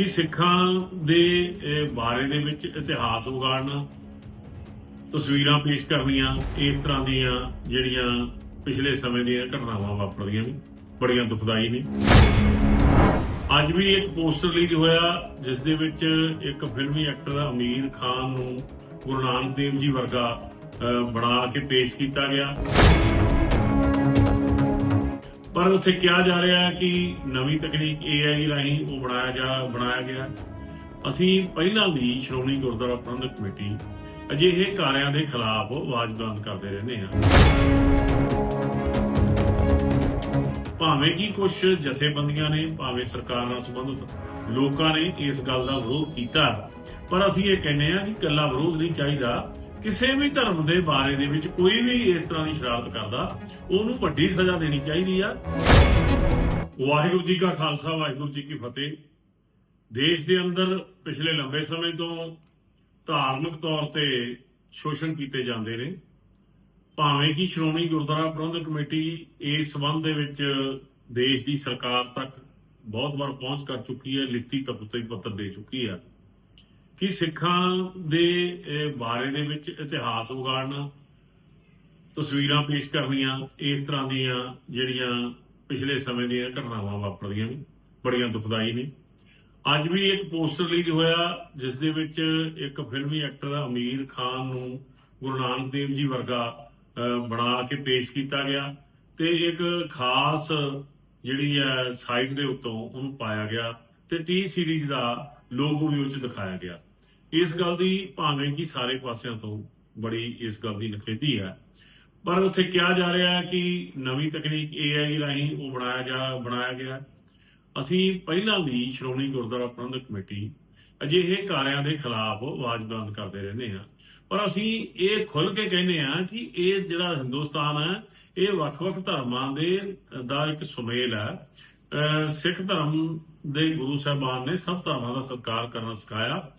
ਕਿ ਸਿੱਖਾਂ ਦੇ ਬਾਰੇ ਦੇ ਵਿੱਚ ਇਤਿਹਾਸ ਉਗਾੜਨਾ ਤਸਵੀਰਾਂ ਪੇਸ਼ ਕਰਨੀਆਂ, ਇਸ ਤਰ੍ਹਾਂ ਦੀਆਂ ਜਿਹੜੀਆਂ ਪਿਛਲੇ ਸਮੇਂ ਦੀਆਂ ਘਟਨਾਵਾਂ ਵਾਪਰਦੀਆਂ ਨੇ, ਬੜੀਆਂ ਦੁਖਦਾਈ ਨੇ। ਅੱਜ ਵੀ ਇੱਕ ਪੋਸਟਰ ਰਿਲੀਜ਼ ਹੋਇਆ, ਜਿਸ ਦੇ ਵਿੱਚ ਇੱਕ ਫਿਲਮੀ ਐਕਟਰ ਅਮੀਰ ਖਾਨ ਨੂੰ ਗੁਰੂ ਨਾਨਕ ਦੇਵ ਜੀ ਵਰਗਾ ਬਣਾ ਕੇ ਪੇਸ਼ ਕੀਤਾ ਗਿਆ। ਪਰ ਉੱਥੇ ਕਿਹਾ ਜਾ ਰਿਹਾ ਹੈ ਕਿ ਨਵੀਂ ਤਕਨੀਕ AI ਰਾਹੀਂ ਉਹ ਬਣਾਇਆ ਜਾ, ਬਣਾਇਆ ਗਿਆ। ਅਸੀਂ ਪਹਿਲਾਂ ਵੀ ਸ਼੍ਰੋਮਣੀ ਗੁਰਦੁਆਰਾ ਪ੍ਰਬੰਧਕ ਕਮੇਟੀ ਅਜਿਹੇ ਕਾਰਿਆਂ ਦੇ ਖਿਲਾਫ ਆਵਾਜ਼ ਬੁਲੰਦ ਕਰਦੇ ਰਹਿੰਦੇ ਹਾਂ। ਭਾਵੇਂ ਕਿ ਕੁਝ ਜਥੇਬੰਦੀਆਂ ਨੇ, ਭਾਵੇਂ ਸਰਕਾਰ ਨਾਲ ਸੰਬੰਧਿਤ ਲੋਕਾਂ ਨੇ ਇਸ ਗੱਲ ਦਾ ਵਿਰੋਧ ਕੀਤਾ, ਪਰ ਅਸੀਂ ਇਹ ਕਹਿੰਦੇ ਹਾਂ ਕਿ ਕੱਲਾ ਵਿਰੋਧ ਨਹੀਂ ਚਾਹੀਦਾ। ਕਿਸੇ ਵੀ ਧਰਮ ਦੇ ਬਾਰੇ ਦੇ ਵਿੱਚ ਕੋਈ ਵੀ ਇਸ ਤਰ੍ਹਾਂ ਦੀ ਸ਼ਰਾਰਤ ਕਰਦਾ, ਉਹਨੂੰ ਵੱਡੀ ਸਜ਼ਾ ਦੇਣੀ ਚਾਹੀਦੀ ਆ। ਵਾਹਿਗੁਰੂ ਜੀ ਕਾ ਖਾਲਸਾ, ਵਾਹਿਗੁਰੂ ਜੀ ਕੀ ਫਤਿਹ। ਦੇਸ਼ ਦੇ ਅੰਦਰ ਪਿਛਲੇ ਲੰਬੇ ਸਮੇਂ ਤੋਂ ਧਾਰਮਿਕ ਤੌਰ ਤੇ ਸ਼ੋਸ਼ਣ ਕੀਤੇ ਜਾਂਦੇ ਨੇ। ਭਾਵੇਂ ਕਿ ਸ਼੍ਰੋਮਣੀ ਗੁਰਦੁਆਰਾ ਪ੍ਰਬੰਧਕ ਕਮੇਟੀ ਇਸ ਸਬੰਧ ਦੇ ਵਿੱਚ ਦੇਸ਼ ਦੀ ਸਰਕਾਰ ਤੱਕ ਬਹੁਤ ਵਾਰ ਪਹੁੰਚ ਕਰ ਚੁੱਕੀ ਹੈ, ਲਿਖਤੀ ਤਪਤਈ ਪੱਤਰ ਦੇ ਚੁੱਕੀ ਹੈ ਕਿ ਸਿੱਖਾਂ ਦੇ ਬਾਰੇ ਦੇ ਵਿੱਚ ਇਤਿਹਾਸ ਉਗਾੜਨਾ ਤਸਵੀਰਾਂ ਪੇਸ਼ ਕਰਨੀਆਂ, ਇਸ ਤਰ੍ਹਾਂ ਦੀਆਂ ਜਿਹੜੀਆਂ ਪਿਛਲੇ ਸਮੇਂ ਦੀਆਂ ਘਟਨਾਵਾਂ ਵਾਪਰਦੀਆਂ ਨੇ, ਬੜੀਆਂ ਦੁਖਦਾਈ ਨੇ। ਅੱਜ ਵੀ ਇੱਕ ਪੋਸਟਰ ਰਿਲੀਜ਼ ਹੋਇਆ, ਜਿਸ ਦੇ ਵਿੱਚ ਇੱਕ ਫਿਲਮੀ ਐਕਟਰ ਅਮੀਰ ਖਾਨ ਨੂੰ ਗੁਰੂ ਨਾਨਕ ਦੇਵ ਜੀ ਵਰਗਾ ਬਣਾ ਕੇ ਪੇਸ਼ ਕੀਤਾ ਗਿਆ ਤੇ ਇੱਕ ਖਾਸ ਜਿਹੜੀ ਹੈ ਸਾਈਟ ਦੇ ਉੱਤੋਂ ਉਹਨੂੰ ਪਾਇਆ ਗਿਆ ਤੇ ਟੀ ਸੀਰੀਜ਼ ਦਾ ਲੋਗੋ ਵੀ ਉਹ 'ਚ ਦਿਖਾਇਆ ਗਿਆ। ਇਸ ਗੱਲ ਦੀ ਭਾਵੇਂ ਕਿ ਸਾਰੇ ਪਾਸਿਆਂ ਤੋਂ ਬੜੀ ਇਸ ਗੱਲ ਦੀ ਨਖੇਦੀ ਹੈ। ਪਰ ਉੱਥੇ ਕਿਹਾ ਜਾ ਰਿਹਾ ਹੈ ਕਿ ਨਵੀਂ ਤਕਨੀਕ AI ਰਾਹੀਂ ਉਹ ਬਣਾਇਆ ਜਾ, ਬਣਾਇਆ ਗਿਆ। ਅਸੀਂ ਪਹਿਲਾਂ ਵੀ ਸ਼੍ਰੋਮਣੀ ਗੁਰਦੁਆਰਾ ਪ੍ਰਬੰਧਕ ਕਮੇਟੀ ਅਜਿਹੇ ਕਾਰਿਆਂ ਦੇ ਖਿਲਾਫ ਆਵਾਜ਼ ਬੁਲੰਦ ਕਰਦੇ ਰਹਿੰਦੇ ਹਾਂ। ਪਰ ਅਸੀਂ ਇਹ ਖੁੱਲ ਕੇ ਕਹਿੰਦੇ ਹਾਂ ਕਿ ਇਹ ਜਿਹੜਾ ਹਿੰਦੁਸਤਾਨ ਹੈ, ਇਹ ਵੱਖ-ਵੱਖ ਧਰਮਾਂ ਦੇ, ਦਾ ਇੱਕ ਸੁਮੇਲ ਹੈ। ਅਹ ਸਿੱਖ ਧਰਮ ਦੇ ਗੁਰੂ ਸਾਹਿਬਾਨ ਨੇ ਸਭ ਧਰਮਾਂ ਦਾ ਸਤਿਕਾਰ ਕਰਨਾ ਸਿਖਾਇਆ।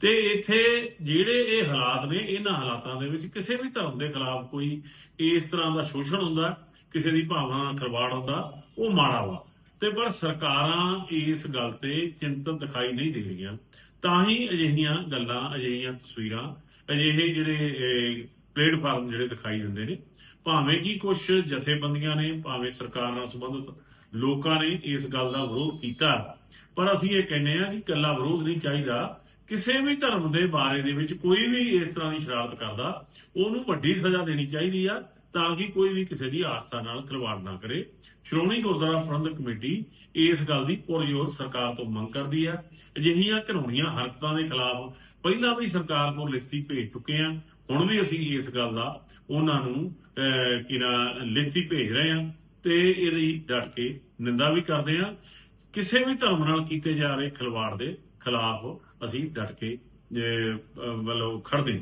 ਤੇ ਇੱਥੇ ਜਿਹੜੇ ਇਹ ਹਾਲਾਤ ਨੇ, ਇਹਨਾਂ ਹਾਲਾਤਾਂ ਦੇ ਵਿੱਚ ਕਿਸੇ ਵੀ ਧਰਮ ਦੇ ਖਿਲਾਫ ਕੋਈ ਇਸ ਤਰ੍ਹਾਂ ਦਾ ਸ਼ੋਸ਼ਣ ਹੁੰਦਾ, ਕਿਸੇ ਦੀ ਭਾਵਨਾ ਨਾਲ ਖਰਵਾੜ ਹੁੰਦਾ, ਉਹ ਮਾੜਾ ਵਾ। ਤੇ ਪਰ ਸਰਕਾਰਾਂ ਇਸ ਗੱਲ ਤੇ ਚਿੰਤਤ ਦਿਖਾਈ ਨਹੀਂ ਦੇ ਰਹੀਆਂ। ਤਾਂ ਹੀ ਅਜਿਹੀਆਂ ਗੱਲਾਂ, ਅਜਿਹੀਆਂ ਤਸਵੀਰਾਂ, ਅਜਿਹੇ ਜਿਹੜੇ ਪਲੇਟਫਾਰਮ ਜਿਹੜੇ ਦਿਖਾਈ ਦਿੰਦੇ ਨੇ, ਭਾਵੇਂ ਕਿ ਕੁਝ ਜਥੇਬੰਦੀਆਂ ਨੇ, ਭਾਵੇਂ ਸਰਕਾਰ ਨਾਲ ਸੰਬੰਧਿਤ ਲੋਕਾਂ ਨੇ ਇਸ ਗੱਲ ਦਾ ਵਿਰੋਧ ਕੀਤਾ। ਪਰ ਅਸੀਂ ਇਹ ਕਹਿੰਦੇ ਹਾਂ ਕਿ ਕੱਲਾ ਵਿਰੋਧ ਨਹੀਂ ਚਾਹੀਦਾ। ਕਿਸੇ ਵੀ ਧਰਮ ਦੇ ਬਾਰੇ ਦੇ ਵਿੱਚ ਕੋਈ ਵੀ ਇਸ ਤਰ੍ਹਾਂ ਦੀ ਸ਼ਰਾਰਤ ਕਰਦਾ ਉਹਨੂੰ ਵੱਡੀ ਸਜ਼ਾ ਦੇਣੀ ਚਾਹੀਦੀ ਆ ਤਾਂ ਕਿ ਕੋਈ ਵੀ ਕਿਸੇ ਦੀ ਆਸਥਾ ਨਾਲ ਖਿਲਵਾੜ ਨਾ ਕਰੇ। ਸ਼੍ਰੋਮਣੀ ਗੁਰਦੁਆਰਾ ਪ੍ਰਬੰਧਕ ਕਮੇਟੀ ਇਸ ਗੱਲ ਦੀ ਪੁਰਜ਼ੋਰ ਸਰਕਾਰ ਤੋਂ ਮੰਗ ਕਰਦੀ ਹੈ ਅਜਿਹੀਆਂ ਘਿਨੌਣੀਆਂ ਹਰਕਤਾਂ ਦੇ ਖਿਲਾਫ ਪਹਿਲਾਂ ਵੀ ਸਰਕਾਰ ਕੋਲ ਲਿਖਤੀ ਭੇਜ ਚੁੱਕੇ ਹਾਂ ਹੁਣ ਵੀ ਅਸੀਂ ਇਸ ਗੱਲ ਦਾ ਉਹਨਾਂ ਨੂੰ ਅਹ, ਲਿਖਤੀ ਭੇਜ ਰਹੇ ਹਾਂ ਤੇ ਇਹਦੀ ਡਟ ਕੇ ਨਿੰਦਾ ਵੀ ਕਰਦੇ ਹਾਂ ਕਿਸੇ ਵੀ ਧਰਮ ਨਾਲ ਕੀਤੇ ਜਾ ਰਹੇ ਖਿਲਵਾੜ ਦੇ ਖਿਲਾਫ ਅਸੀਂ ਡਟ ਕੇ ਮਤਲਬ ਖੜਦੇ